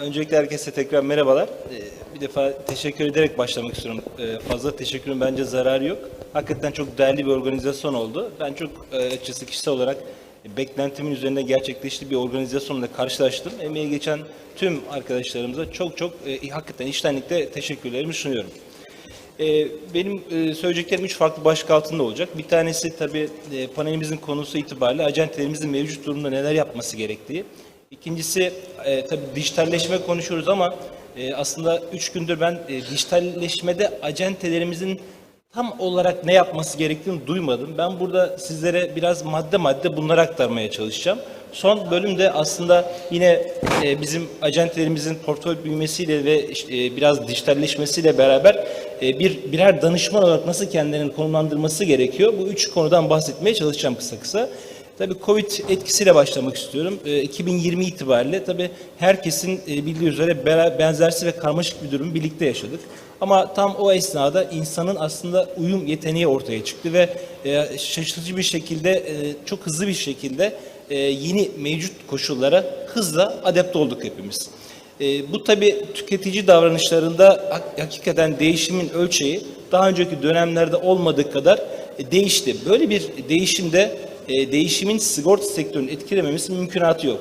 Öncelikle herkese tekrar merhabalar. Ee, Bir defa teşekkür ederek başlamak istiyorum. Ee, Fazla teşekkürün bence zararı yok. Hakikaten çok değerli bir organizasyon oldu. Ben çok e, açıkçası kişisel olarak beklentimin üzerinde gerçekleştiği bir organizasyonla karşılaştım. Emeği geçen tüm arkadaşlarımıza çok çok e, hakikaten içtenlikle teşekkürlerimi sunuyorum. Ee, Benim e, söyleyeceklerim üç farklı başlık altında olacak. Bir tanesi tabii panelimizin konusu itibariyle acentelerimizin mevcut durumda neler yapması gerektiği. İkincisi e, tabii dijitalleşme konuşuyoruz ama e, aslında üç gündür ben e, dijitalleşmede acentelerimizin tam olarak ne yapması gerektiğini duymadım. Ben burada sizlere biraz madde madde bunları aktarmaya çalışacağım. Son bölümde aslında yine e, bizim acentelerimizin portföy büyümesiyle ve e, biraz dijitalleşmesiyle beraber e, bir birer danışman olarak nasıl kendilerini konumlandırması gerekiyor. Bu üç konudan bahsetmeye çalışacağım kısa kısa. Tabii Covid etkisiyle başlamak istiyorum. E, 2020 itibariyle tabii herkesin e, bildiği üzere benzersiz ve karmaşık bir durumu birlikte yaşadık. Ama tam o esnada insanın aslında uyum yeteneği ortaya çıktı ve e, şaşırtıcı bir şekilde, e, çok hızlı bir şekilde yeni mevcut koşullara hızla adapte olduk hepimiz. Bu tabii tüketici davranışlarında hak- hakikaten değişimin ölçeği daha önceki dönemlerde olmadığı kadar değişti. Böyle bir değişimde e, değişimin sigorta sektörünü etkilememesi mümkünatı yok.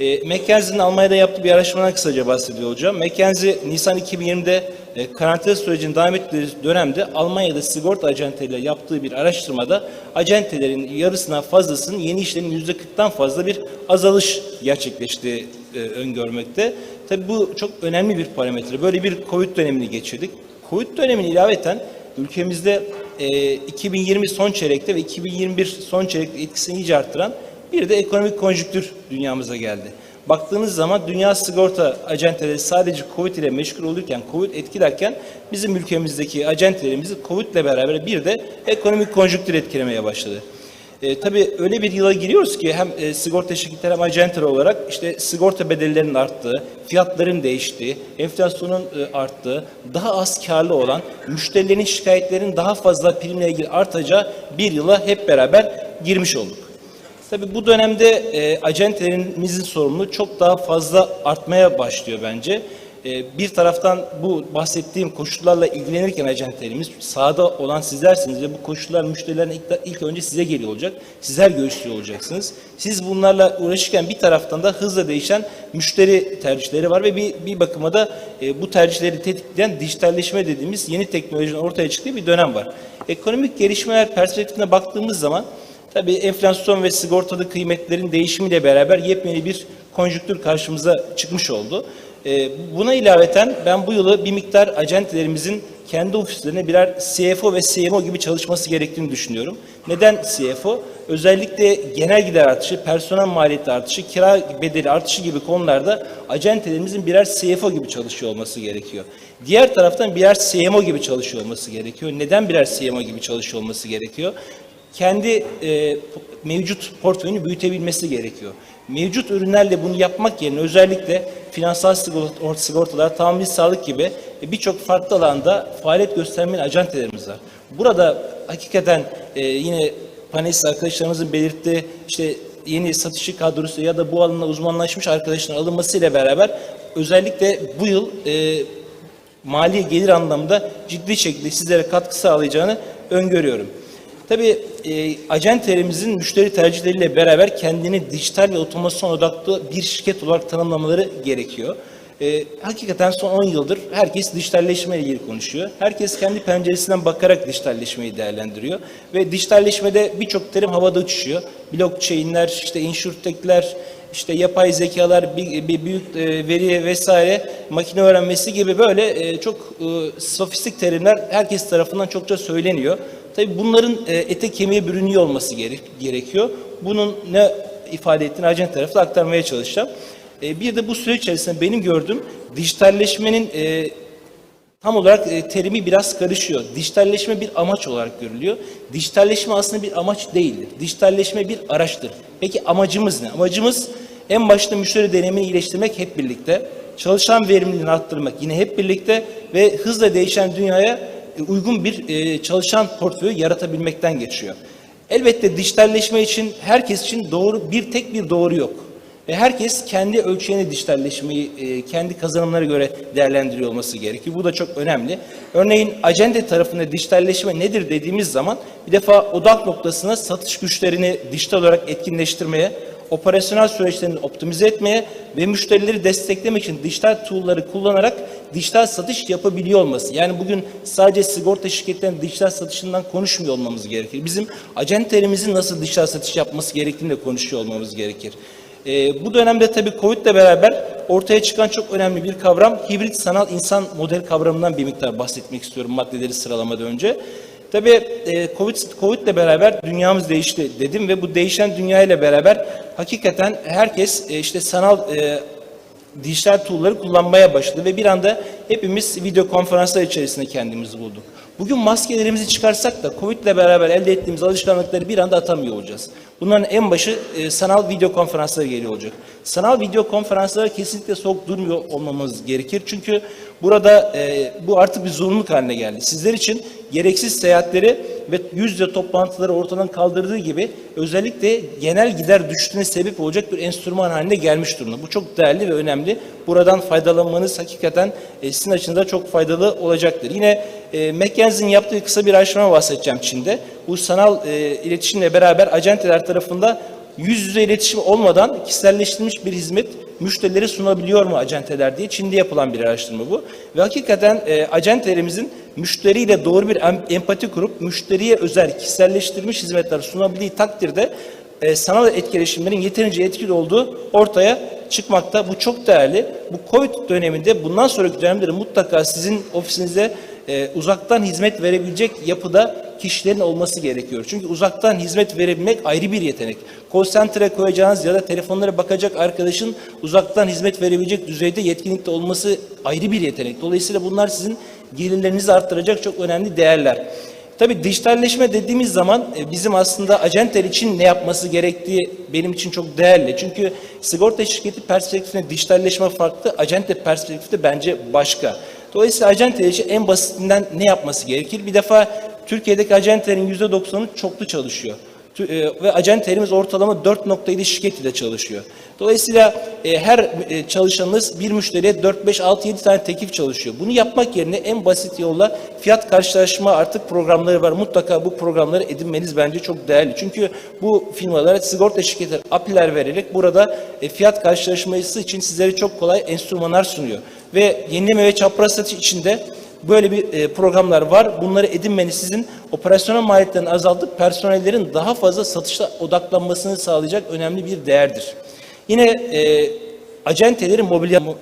E, McKinsey'nin Almanya'da yaptığı bir araştırmadan kısaca bahsediyor olacağım. McKinsey Nisan 2020'de e, karantina sürecinin devam ettiği dönemde Almanya'da sigorta acenteleriyle yaptığı bir araştırmada acentelerin yarısından fazlasının yeni işlerin %40'tan fazla bir azalış gerçekleştiği e, öngörmekte. Tabii bu çok önemli bir parametre. Böyle bir Covid dönemini geçirdik. Covid dönemini ilaveten ülkemizde e, 2020 son çeyrekte ve 2021 son çeyrekte etkisini iyice arttıran bir de ekonomik konjüktür dünyamıza geldi. Baktığınız zaman dünya sigorta acenteleri sadece Covid ile meşgul olurken, Covid etkilerken bizim ülkemizdeki acentelerimizi Covid ile beraber bir de ekonomik konjüktür etkilemeye başladı. E, tabii öyle bir yıla giriyoruz ki hem e, sigorta şirketleri hem acenteler olarak işte sigorta bedellerinin arttığı, fiyatların değiştiği, enflasyonun e, arttığı, daha az karlı olan, müşterilerin şikayetlerinin daha fazla primle ilgili artacağı bir yıla hep beraber girmiş olduk. Tabii bu dönemde e, acentelerimizin sorumluluğu çok daha fazla artmaya başlıyor bence. E, bir taraftan bu bahsettiğim koşullarla ilgilenirken acentelerimiz sahada olan sizlersiniz ve bu koşullar müşterilerin ilk, ilk önce size geliyor olacak. Sizler göğüslüyor olacaksınız. Siz bunlarla uğraşırken bir taraftan da hızla değişen müşteri tercihleri var ve bir, bir bakıma da e, bu tercihleri tetikleyen dijitalleşme dediğimiz yeni teknolojinin ortaya çıktığı bir dönem var. Ekonomik gelişmeler perspektifine baktığımız zaman Tabii enflasyon ve sigortalı kıymetlerin değişimiyle beraber yepyeni bir konjüktür karşımıza çıkmış oldu. Ee, buna ilaveten ben bu yılı bir miktar acentelerimizin kendi ofislerine birer CFO ve CMO gibi çalışması gerektiğini düşünüyorum. Neden CFO? Özellikle genel gider artışı, personel maliyeti artışı, kira bedeli artışı gibi konularda acentelerimizin birer CFO gibi çalışıyor olması gerekiyor. Diğer taraftan birer CMO gibi çalışıyor olması gerekiyor. Neden birer CMO gibi çalışıyor olması gerekiyor? kendi e, mevcut portföyünü büyütebilmesi gerekiyor. Mevcut ürünlerle bunu yapmak yerine özellikle finansal sigorta- sigortalar, tahammül sağlık gibi e, birçok farklı alanda faaliyet göstermeyen acentelerimiz var. Burada hakikaten e, yine panelist arkadaşlarımızın belirttiği işte yeni satışçı kadrosu ya da bu alanda uzmanlaşmış arkadaşların alınmasıyla beraber özellikle bu yıl e, mali gelir anlamında ciddi şekilde sizlere katkı sağlayacağını öngörüyorum. Tabii e, acentelerimizin müşteri tercihleriyle beraber kendini dijital ve otomasyon odaklı bir şirket olarak tanımlamaları gerekiyor. E, hakikaten son 10 yıldır herkes dijitalleşme ile ilgili konuşuyor. Herkes kendi penceresinden bakarak dijitalleşmeyi değerlendiriyor. Ve dijitalleşmede birçok terim havada uçuşuyor. Blockchain'ler, işte insurtech'ler, işte yapay zekalar, bir, büyük e, veri vesaire, makine öğrenmesi gibi böyle e, çok e, sofistik terimler herkes tarafından çokça söyleniyor. Tabii bunların ete kemiğe bürünüyor olması gerek, gerekiyor. Bunun ne ifade ettiğini acent tarafı aktarmaya çalışacağım. Bir de bu süreç içerisinde benim gördüğüm dijitalleşmenin tam olarak e, terimi biraz karışıyor. Dijitalleşme bir amaç olarak görülüyor. Dijitalleşme aslında bir amaç değildir. Dijitalleşme bir araçtır. Peki amacımız ne? Amacımız en başta müşteri deneyimini iyileştirmek hep birlikte. Çalışan verimliliğini arttırmak yine hep birlikte ve hızla değişen dünyaya e, uygun bir e, çalışan portföyü yaratabilmekten geçiyor. Elbette dijitalleşme için herkes için doğru bir tek bir doğru yok. Ve herkes kendi ölçeğine dijitalleşmeyi e, kendi kazanımlara göre değerlendiriyor olması gerekiyor. Bu da çok önemli. Örneğin acente tarafında dijitalleşme nedir dediğimiz zaman bir defa odak noktasına satış güçlerini dijital olarak etkinleştirmeye, operasyonel süreçlerini optimize etmeye ve müşterileri desteklemek için dijital tool'ları kullanarak dijital satış yapabiliyor olması. Yani bugün sadece sigorta şirketlerinin dijital satışından konuşmuyor olmamız gerekir. Bizim acentelerimizin nasıl dijital satış yapması gerektiğini de konuşuyor olmamız gerekir. Ee, bu dönemde tabii Covid ile beraber ortaya çıkan çok önemli bir kavram hibrit sanal insan model kavramından bir miktar bahsetmek istiyorum maddeleri sıralamadan önce. Tabii e, Covid, Covid ile beraber dünyamız değişti dedim ve bu değişen dünya ile beraber hakikaten herkes e, işte sanal e, dijital tool'ları kullanmaya başladı ve bir anda hepimiz video konferanslar içerisinde kendimizi bulduk. Bugün maskelerimizi çıkarsak da Covid ile beraber elde ettiğimiz alışkanlıkları bir anda atamıyor olacağız. Bunların en başı e, sanal video konferansları geliyor olacak. Sanal video konferanslara kesinlikle soğuk durmuyor olmamız gerekir. Çünkü burada e, bu artık bir zorunluluk haline geldi. Sizler için gereksiz seyahatleri ve yüz toplantıları ortadan kaldırdığı gibi özellikle genel gider düştüğüne sebep olacak bir enstrüman haline gelmiş durumda. Bu çok değerli ve önemli. Buradan faydalanmanız hakikaten e, sizin açınızda çok faydalı olacaktır. Yine e, McKinsey'nin yaptığı kısa bir araştırma bahsedeceğim Çin'de. Bu sanal e, iletişimle beraber acenteler tarafında yüz yüze iletişim olmadan kişiselleştirilmiş bir hizmet müşterilere sunabiliyor mu acenteler diye Çin'de yapılan bir araştırma bu. Ve hakikaten e, acentelerimizin müşteriyle doğru bir em- empati kurup müşteriye özel kişiselleştirilmiş hizmetler sunabildiği takdirde e, sanal etkileşimlerin yeterince etkili olduğu ortaya çıkmakta. Bu çok değerli. Bu Covid döneminde bundan sonraki dönemleri mutlaka sizin ofisinizde e, uzaktan hizmet verebilecek yapıda kişilerin olması gerekiyor. Çünkü uzaktan hizmet verebilmek ayrı bir yetenek. Call koyacağınız ya da telefonlara bakacak arkadaşın uzaktan hizmet verebilecek düzeyde yetkinlikte olması ayrı bir yetenek. Dolayısıyla bunlar sizin gelirlerinizi arttıracak çok önemli değerler. Tabii dijitalleşme dediğimiz zaman e, bizim aslında acenter için ne yapması gerektiği benim için çok değerli. Çünkü sigorta şirketi perspektifinde dijitalleşme farklı, acente perspektifte bence başka. Dolayısıyla acente için en basitinden ne yapması gerekir? Bir defa Türkiye'deki acentelerin %90'ı çoklu çalışıyor. E, Ve acentelerimiz ortalama 4.7 şirket ile çalışıyor. Dolayısıyla e, her e, çalışanınız bir müşteriye 4, 5, 6, 7 tane teklif çalışıyor. Bunu yapmak yerine en basit yolla fiyat karşılaşma artık programları var. Mutlaka bu programları edinmeniz bence çok değerli. Çünkü bu firmalara sigorta şirketleri API'ler vererek burada e, fiyat karşılaşması için sizlere çok kolay enstrümanlar sunuyor. Ve yenileme ve çapraz satış içinde Böyle bir e, programlar var. Bunları edinmeniz sizin operasyonel maliyetlerini azaltıp personellerin daha fazla satışta odaklanmasını sağlayacak önemli bir değerdir. Yine e, acentelerin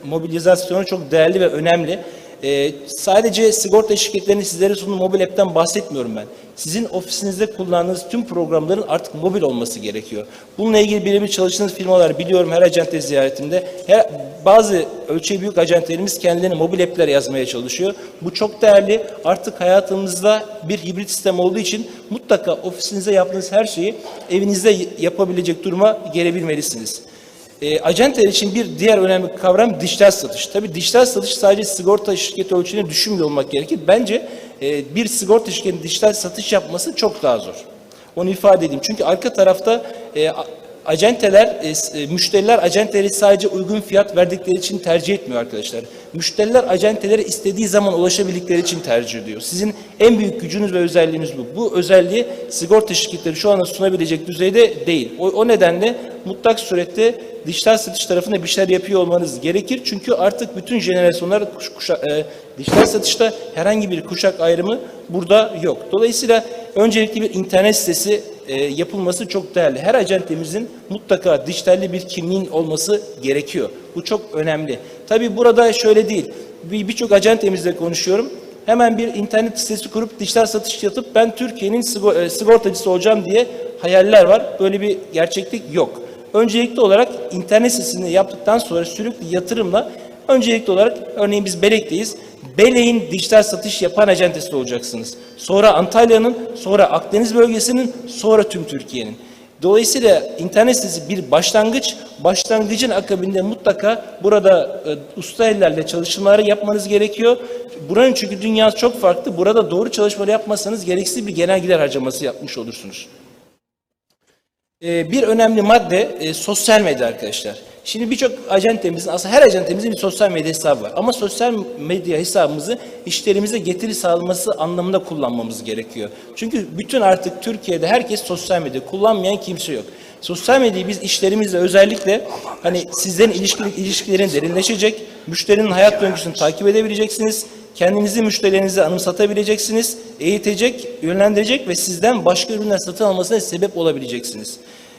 mobilizasyonu çok değerli ve önemli. E, sadece sigorta şirketlerinin sizlere sunduğu mobil app'ten bahsetmiyorum ben. Sizin ofisinizde kullandığınız tüm programların artık mobil olması gerekiyor. Bununla ilgili birebir çalıştığınız firmalar biliyorum her acente ziyaretimde. Her, bazı ölçeği büyük acentelerimiz kendilerine mobil app'ler yazmaya çalışıyor. Bu çok değerli. Artık hayatımızda bir hibrit sistem olduğu için mutlaka ofisinizde yaptığınız her şeyi evinizde yapabilecek duruma gelebilmelisiniz. E, acenteler için bir diğer önemli kavram dijital satış. Tabii dijital satış sadece sigorta şirketi ölçeğine düşünmüyor olmak gerekir. Bence e, bir sigorta şirketinin dijital satış yapması çok daha zor. Onu ifade edeyim. Çünkü arka tarafta e, acenteler, e, e, müşteriler acenteleri sadece uygun fiyat verdikleri için tercih etmiyor arkadaşlar. Müşteriler acentelere istediği zaman ulaşabildikleri için tercih ediyor. Sizin en büyük gücünüz ve özelliğiniz bu. Bu özelliği sigorta şirketleri şu anda sunabilecek düzeyde değil. O, o nedenle mutlak surette dijital satış tarafında bir şeyler yapıyor olmanız gerekir. Çünkü artık bütün jenerasyonlar kuş, kuşa, e, dijital satışta herhangi bir kuşak ayrımı burada yok. Dolayısıyla öncelikli bir internet sitesi e, yapılması çok değerli. Her acentemizin mutlaka dijitalli bir kimliğin olması gerekiyor. Bu çok önemli. Tabii burada şöyle değil. Bir- Birçok acentemizle konuşuyorum. Hemen bir internet sitesi kurup dijital satış yatıp ben Türkiye'nin e, sigortacısı olacağım diye hayaller var. Böyle bir gerçeklik yok. Öncelikli olarak internet sitesini yaptıktan sonra sürekli yatırımla öncelikli olarak örneğin biz Belek'teyiz. Belek'in dijital satış yapan acentesi olacaksınız. Sonra Antalya'nın, sonra Akdeniz bölgesinin, sonra tüm Türkiye'nin. Dolayısıyla internet sitesi bir başlangıç. Başlangıcın akabinde mutlaka burada e, usta ellerle çalışmaları yapmanız gerekiyor. Buranın çünkü dünyası çok farklı. Burada doğru çalışmaları yapmazsanız gereksiz bir genel gider harcaması yapmış olursunuz. Ee, bir önemli madde e, sosyal medya arkadaşlar. Şimdi birçok acentemizin, aslında her acentemizin bir sosyal medya hesabı var. Ama sosyal medya hesabımızı işlerimize getiri sağlaması anlamında kullanmamız gerekiyor. Çünkü bütün artık Türkiye'de herkes sosyal medya kullanmayan kimse yok. Sosyal medyayı biz işlerimizle özellikle hani sizlerin ilişki, ilişkilerin derinleşecek, müşterinin hayat döngüsünü takip edebileceksiniz, kendinizi müşterilerinize anımsatabileceksiniz, eğitecek, yönlendirecek ve sizden başka ürünler satın almasına sebep olabileceksiniz.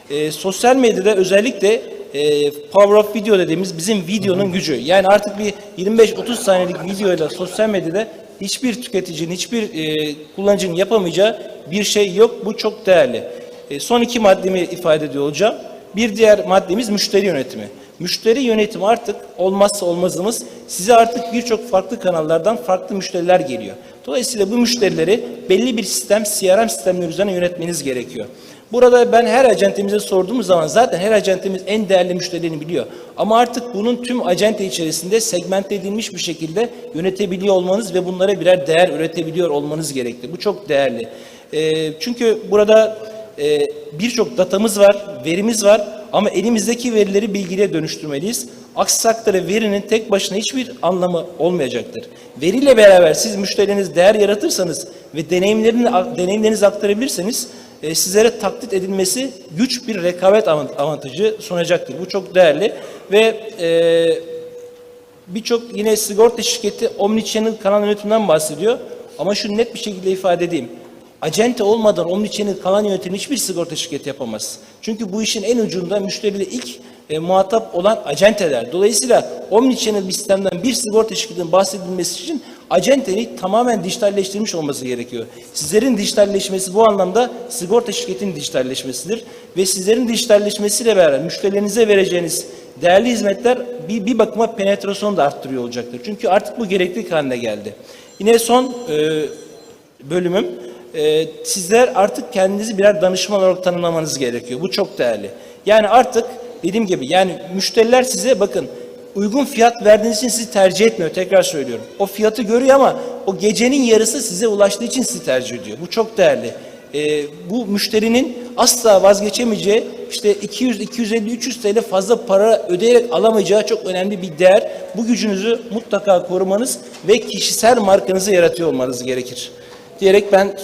Ee, sosyal medyada özellikle e, Power of Video dediğimiz bizim videonun gücü. Yani artık bir 25-30 saniyelik videoyla sosyal medyada hiçbir tüketicinin, hiçbir e, kullanıcının yapamayacağı bir şey yok. Bu çok değerli. E, son iki maddemi ifade ediyor olacağım. Bir diğer maddemiz müşteri yönetimi. Müşteri yönetimi artık olmazsa olmazımız. Size artık birçok farklı kanallardan farklı müşteriler geliyor. Dolayısıyla bu müşterileri belli bir sistem, CRM sistemleri üzerine yönetmeniz gerekiyor. Burada ben her acentemize sorduğumuz zaman zaten her acentemiz en değerli müşterilerini biliyor. Ama artık bunun tüm acente içerisinde segmente edilmiş bir şekilde yönetebiliyor olmanız ve bunlara birer değer üretebiliyor olmanız gerekli. Bu çok değerli. Ee, çünkü burada e, birçok datamız var, verimiz var ama elimizdeki verileri bilgiye dönüştürmeliyiz. Aksi takdirde verinin tek başına hiçbir anlamı olmayacaktır. Veriyle beraber siz müşteriniz değer yaratırsanız ve deneyimlerini deneyimlerinizi aktarabilirseniz e, sizlere taklit edilmesi güç bir rekabet avant- avantajı sunacaktır. Bu çok değerli ve e, birçok yine sigorta şirketi omnichannel kanal yönetiminden bahsediyor. Ama şunu net bir şekilde ifade edeyim. Acente olmadan omnichannel kanal yönetimini hiçbir sigorta şirketi yapamaz. Çünkü bu işin en ucunda müşteriyle ilk e, muhatap olan acenteler. Dolayısıyla omnichannel bir sistemden bir sigorta şirketinin bahsedilmesi için acentenin tamamen dijitalleştirilmiş olması gerekiyor. Sizlerin dijitalleşmesi bu anlamda sigorta şirketinin dijitalleşmesidir. Ve sizlerin dijitalleşmesiyle beraber müşterilerinize vereceğiniz değerli hizmetler bir, bir bakıma penetrasyonu da arttırıyor olacaktır. Çünkü artık bu gereklilik haline geldi. Yine son e, bölümüm. e, sizler artık kendinizi birer danışman olarak tanımlamanız gerekiyor. Bu çok değerli. Yani artık dediğim gibi yani müşteriler size bakın uygun fiyat verdiğiniz için sizi tercih etmiyor. Tekrar söylüyorum. O fiyatı görüyor ama o gecenin yarısı size ulaştığı için sizi tercih ediyor. Bu çok değerli. Ee, bu müşterinin asla vazgeçemeyeceği işte 200, 250, 300 TL fazla para ödeyerek alamayacağı çok önemli bir değer. Bu gücünüzü mutlaka korumanız ve kişisel markanızı yaratıyor olmanız gerekir. Diyerek ben